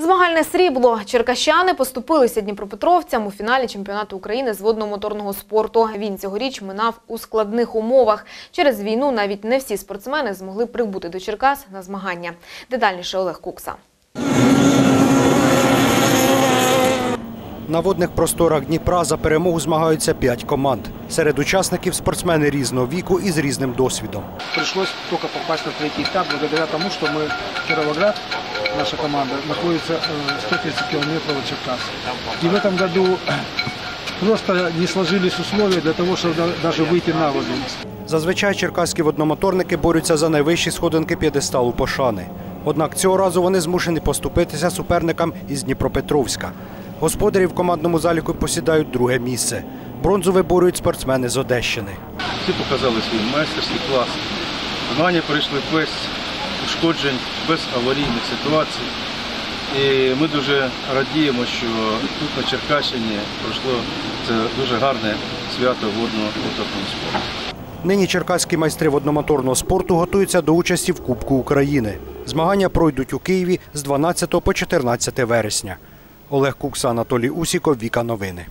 Змагальне срібло. Черкащани поступилися дніпропетровцям у фіналі чемпіонату України з водно-моторного спорту. Він цьогоріч минав у складних умовах. Через війну навіть не всі спортсмени змогли прибути до Черкас на змагання. Детальніше Олег Кукса. На водних просторах Дніпра за перемогу змагаються п'ять команд. Серед учасників спортсмени різного віку і з різним досвідом. Пришлось только попасть на третий этап благодаря тому, что мы Кировоград, наша команда, находится э, 130 километров от Черкас. И в этом году просто не сложились условия для того, чтобы да- даже выйти на воду. Зазвичай черкаські водномоторники борються за найвищі сходинки п'єдесталу пошани. Однак цього разу вони змушені поступитися суперникам із Дніпропетровська. Господарі в командному заліку посідають друге місце. Бронзу виборюють спортсмени з Одещини. Всі показали свій майстерський клас. Змагання пройшли без ушкоджень, без аварійних ситуацій. І ми дуже радіємо, що тут на Черкащині пройшло це дуже гарне свято водного моторного спорту. Нині черкаські майстри водномоторного спорту готуються до участі в Кубку України. Змагання пройдуть у Києві з 12 по 14 вересня. Олег Кукса, Анатолій Усіков, Віка Новини.